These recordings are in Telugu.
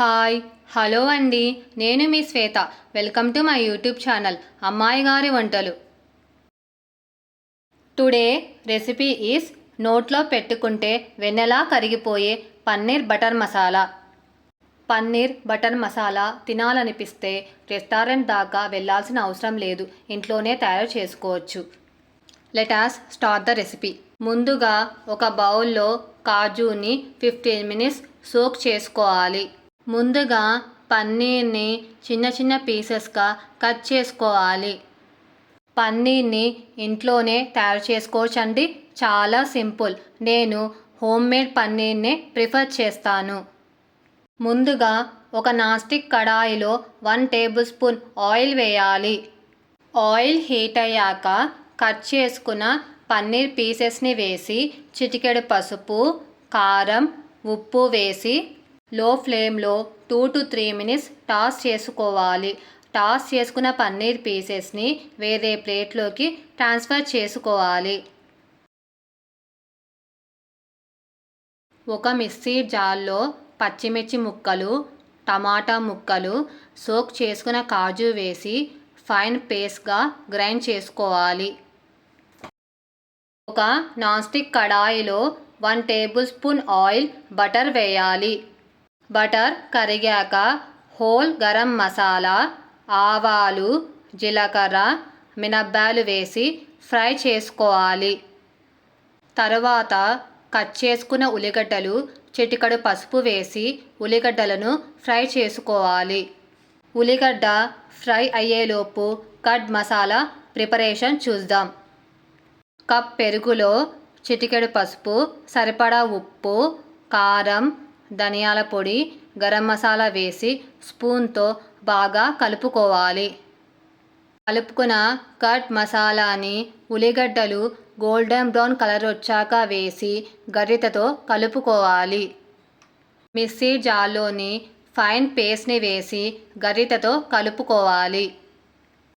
హాయ్ హలో అండి. నేను మీ Shweta. Welcome to my YouTube channel అమ్మాయి గారి వంటలు. టుడే రెసిపీ ఈస్ నోట్లో పెట్టుకుంటే వెన్నెలా కరిగిపోయే పన్నీర్ బటర్ మసాలా. పన్నీర్ బటర్ మసాలా తినాలనిపిస్తే రెస్టారెంట్ దాకా వెళ్ళాల్సిన అవసరం లేదు. ఇంట్లోనే తయారు చేసుకోవచ్చు. Let's start the recipe. ముందుగా ఒక బౌల్లో కాజుని ఫిఫ్టీన్ మినిట్స్ సోక్ చేసుకోవాలి. ముందుగా పన్నీర్ని చిన్న చిన్న పీసెస్గా కట్ చేసుకోవాలి. పన్నీర్ని ఇంట్లోనే తయారు చేసుకోవచ్చండి. చాలా సింపుల్. నేను హోమ్ మేడ్ పన్నీర్నే ప్రిఫర్ చేస్తాను. ముందుగా ఒక నాస్టిక్ కడాయిలో వన్ టేబుల్ స్పూన్ ఆయిల్ వేయాలి. ఆయిల్ హీట్ అయ్యాక కట్ చేసుకున్న పన్నీర్ పీసెస్ని వేసి చిటికెడు పసుపు కారం ఉప్పు వేసి లో ఫ్లేమ్లో two to three minutes toss చేసుకోవాలి. టాస్ చేసుకున్న పన్నీర్ పీసెస్ని వేరే ప్లేట్లోకి ట్రాన్స్ఫర్ చేసుకోవాలి. ఒక మిక్సీ జార్లో పచ్చిమిర్చి ముక్కలు టమాటా ముక్కలు సోక్ చేసుకున్న కాజు వేసి ఫైన్ పేస్ట్గా గ్రైండ్ చేసుకోవాలి. ఒక నాన్ స్టిక్ కడాయిలో one table spoon oil butter వేయాలి. బటర్ కరిగాక హోల్ గరం మసాలా ఆవాలు జీలకర్ర మినబ్బాలు వేసి ఫ్రై చేసుకోవాలి. తరువాత కట్ చేసుకున్న ఉల్లిగడ్డలు చిటికడు పసుపు వేసి ఉల్లిగడ్డలను ఫ్రై చేసుకోవాలి. ఉల్లిగడ్డ ఫ్రై అయ్యేలోపు కడ్ మసాలా ప్రిపరేషన్ చూద్దాం. కప్ పెరుగులో చిటికెడు పసుపు సరిపడా ఉప్పు కారం ధనియాల పొడి గరం మసాలా వేసి స్పూన్తో బాగా కలుపుకోవాలి. కలుపుకున్న కట్ మసాలాని ఉల్లిగడ్డలు గోల్డెన్ బ్రౌన్ కలర్ వచ్చాక వేసి గరిటతో కలుపుకోవాలి. మిక్సీ జార్లోని ఫైన్ పేస్ట్ని వేసి గరిటతో కలుపుకోవాలి.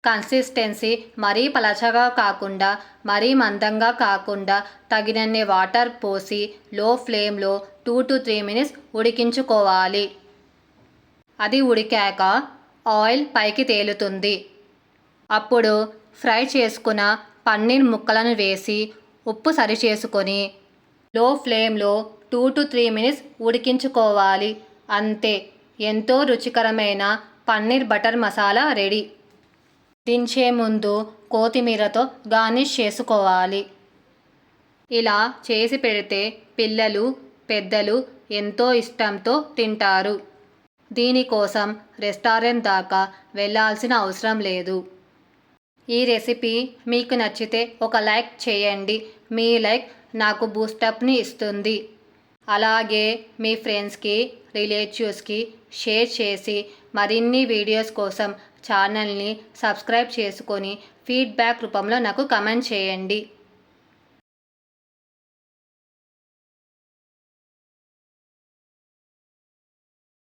కన్సిస్టెన్సీ మరీ పలచగా కాకుండా మరీ మందంగా కాకుండా తగినన్ని వాటర్ పోసి లో ఫ్లేమ్లో టూ టు త్రీ మినిట్స్ ఉడికించుకోవాలి. అది ఉడికాక ఆయిల్ పైకి తేలుతుంది. అప్పుడు ఫ్రై చేసుకున్న పన్నీర్ ముక్కలను వేసి ఉప్పు సరి చేసుకొని లో ఫ్లేమ్లో టూ టు త్రీ మినిట్స్ ఉడికించుకోవాలి. అంతే. ఎంతో రుచికరమైన పన్నీర్ బటర్ మసాలా రెడీ. దించే ముందు కొత్తిమీరతో గార్నిష్ చేసుకోవాలి. ఇలా చేసి పెడితే పిల్లలు పెద్దలు ఎంతో ఇష్టంతో తింటారు. దీనికోసం రెస్టారెంట్ దాకా వెళ్ళాల్సిన అవసరం లేదు. ఈ రెసిపీ మీకు నచ్చితే ఒక లైక్ చేయండి. మీ లైక్ నాకు బూస్టప్ని ఇస్తుంది. అలాగే మీ ఫ్రెండ్స్కి రిలేటివ్స్కి షేర్ చేసి మరిన్ని వీడియోస్ కోసం ఛానల్ని సబ్స్క్రైబ్ చేసుకొని ఫీడ్బ్యాక్ రూపంలో నాకు కమెంట్ చేయండి.